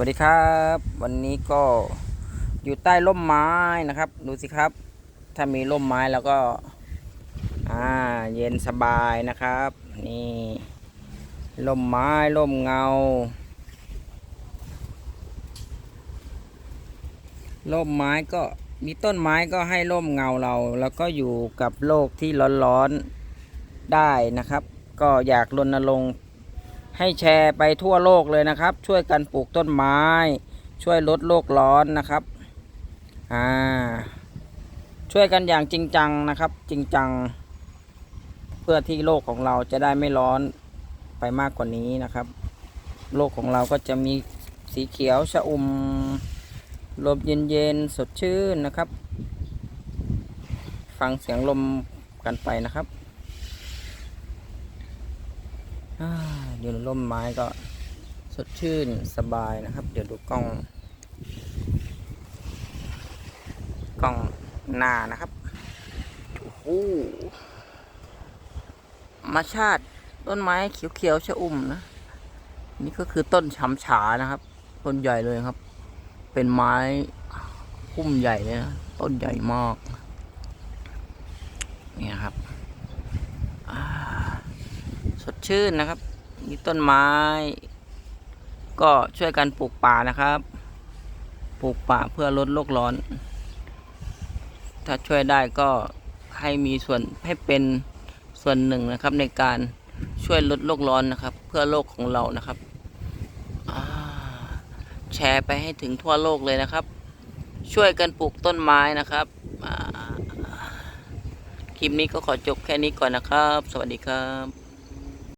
วัสดีครับ วันนี้ก็อยู่ใต้ร่มไม้นะครับ ดูสิครับ ถ้ามีร่มไม้แล้วก็ อ่า เย็นสบายนะครับ นี่ร่มไม้ร่มเงาร่มไม้ก็มีต้นไม้ก็ให้ร่มเงาเรา แล้วก็อยู่กับโลกที่ร้อนๆได้นะครับ ก็อยากรณรงค์ ให้แชร์ไปทั่วโลกเลยนะครับ ช่วยกันปลูกต้นไม้ ช่วยลดโลกร้อนนะครับอ่าช่วยกันอย่างจริงจังนะครับ จริงจัง เพื่อที่โลกของเราจะได้ไม่ร้อนไปมากกว่านี้นะครับ โลกของเราก็จะมีสีเขียวชะอุ่มลมเย็นๆสดชื่นนะครับ ฟังเสียงลมกันไปนะครับ อยู่ในร่มไม้ก็สดชื่นสบายนะครับ เดี๋ยวดูกล้อง กล้องหน้านะครับโอ้โหมาชาติต้นไม้เขียวๆชะอุ่มนะ นี่ก็คือต้นฉำฉานะครับ ต้นใหญ่เลยครับ เป็นไม้พุ่มใหญ่เลยนะ ต้นใหญ่มาก นี่ครับ ชื่นนะครับ มีต้นไม้ ก็ช่วยกันปลูกป่านะครับ ปลูกป่าเพื่อลดโลกร้อน ถ้าช่วยได้ก็ให้มีส่วนให้เป็นส่วนหนึ่งนะครับในการช่วยลดโลกร้อนนะครับ เพื่อโลกของเรานะครับแชร์ไปให้ถึงทั่วโลกเลยนะครับ ช่วยกันปลูกต้นไม้นะครับคลิปนี้ก็ขอจบแค่นี้ก่อนนะครับ สวัสดีครับ